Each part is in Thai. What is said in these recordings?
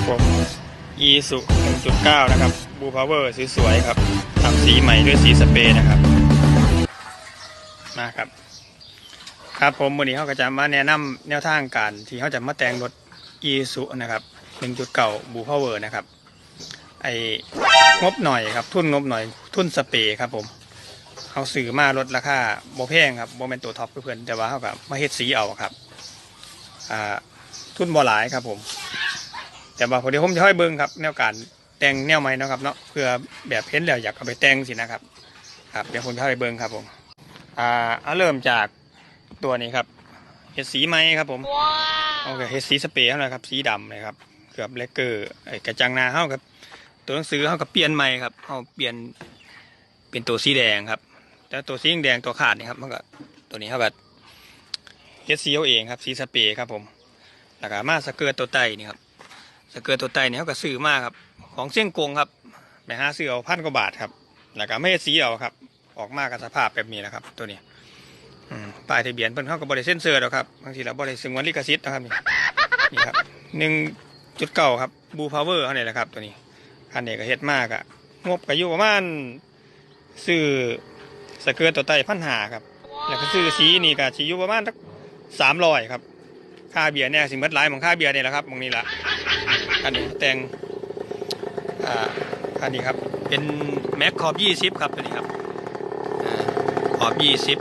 ครับผม e สุ1.9 นะครับบูพาวเวอร์สวยๆครับทำสีใหม่ด้วยสีสเปรย์นะครับ มาครับ ครับผมวันนี้เขาก็จะมาแนะนำแนวทางการที่เขาจะมาแต่งรถ e สุนะครับ1.9บูพาวเวอร์นะครับ ไอ้งบหน่อยครับ ทุนงบหน่อย ทุนสเปรย์ครับผมเขาซื้อมาลดราคาโบแพงครับโบเป็นตัวท็อปเพื่อนแต่ว่าเขากับมาเฮ็ดสีเอาครับ อ่า ทุนบ่หลายครับผม แต่ว่าพอดีผมจะให้เบิ้งครับแนวการแต่งแนวใหม่เนาะครับเนาะเพื่อแบบเห็นแล้วอยากเอาไปแต่งสินะครับครับเดี๋ยวผมจะให้เบิ้งครับผมอ่าเอาเริ่มจากตัวนี้ครับเห็ดสีไหมครับผมโอเคเห็ดสีสเปรย์เท่านั้นครับสีดำเลยครับเกือบเลกเกอร์ไอ้กระจังหนาเท่ากับ ตัวหนังสือเท่ากับเปลี่ยนใหม่ครับเขาเปลี่ยนเป็นตัวสีแดงครับแต่ตัวสีแดงตัวขาดนี่ครับมันก็ตัวนี้เท่ากับเฮ็ดสีเอาเองครับสีสเปรย์ครับผมแล้วก็มาสเกิร์ตตัวไตนี่ครับ สเกิร์ตตัวไตเนี่เขาก็ซื้อมากครับ ของเชียงกงครับไปหาซื้อเอาพันกว่าบาทครับ แล้วก็ไม่เฮ็ดสีเอาครับ ออกมากับสภาพแบบนี้แหละครับ ตัวนี้อป้ายทะเบียนเพิ่นเขาก็บริเซ็นเซอร์หรอกครับบางทีเราบริซึ่งวันลิขสิทธิ์นะครับนี่นี่ครับหนึ่งจุดเก้าครับบูพาวเวอร์เขาเนี่ยแหละครับ ตัวนี้คันนี้ก็เฮ็ดมากอะงบก็อยู่ประมาณซื้อสเกิร์ตตัวไตพันหาครับ แล้วก็ซื้อสีนี่ก็สีอยู่ประมาณสักสามร้อยครับ ค่าเบียร์เนี่ยสิเบิดหลายของค่าเบียร์เนี่ยแหละครับตรงนี้ละ คันนี้แต่งอ่าคันนี้ครับเป็นแม็กขอบยี่สิบครับตัวนี้ครับอขอบยี่สิบ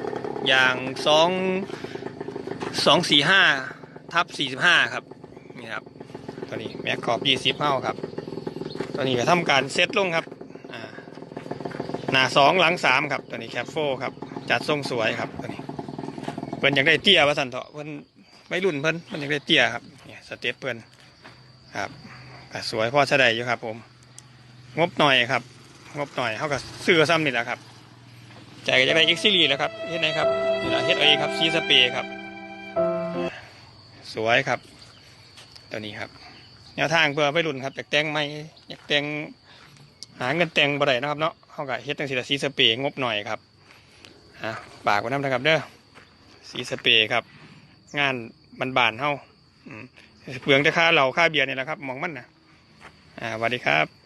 อย่างสองสองสี่ห้าทับสี่สิบห้าครับนี่ครับตัวนี้แม็กขอบยี่สิบเท่าครับ ตัวนี้ก็ทำการเซตลงครับอ่าหน้าสองหลังสามครับตัวนี้แคปโฟครับจัดทรงสวยครับตัวนี้เพิ่นอยากได้เตี้ยว่าสันเถาะเพิ่นไม่รุ่นเพิ่นเพิ่นอยากได้เตี้ยครับเนี่ยสเตปเพิ่นครับ ก็สวยพอใช้ได้อยู่ครับ ผม งบหน่อยครับ งบหน่อยเขาก็ซื้อซ้ำนี่แหละครับใจก็จะได้เอ็กซิลีแล้วครับเฮ็ดไหนครับนี่แหละเฮ็ดเอครับซีสเปรย์ครับ สวยครับ ตัวนี้ครับแนวทางเพื่อไปรุ่นครับอยากแต่งไม่อยากแต่งหาเงินแต่งบ่ได้นะครับเนาะเขาก็เฮ็ดตั้งสีสีสเปรย์งบหน่อยครับอะปากไว้น้ำนะครับเด้อสีสเปรย์ครับ งานบานๆเฮาเปลืองแต่ค่าเหล่าค่าเบียร์นี่แหละครับมองมันนะอ่า สวัสดีครับ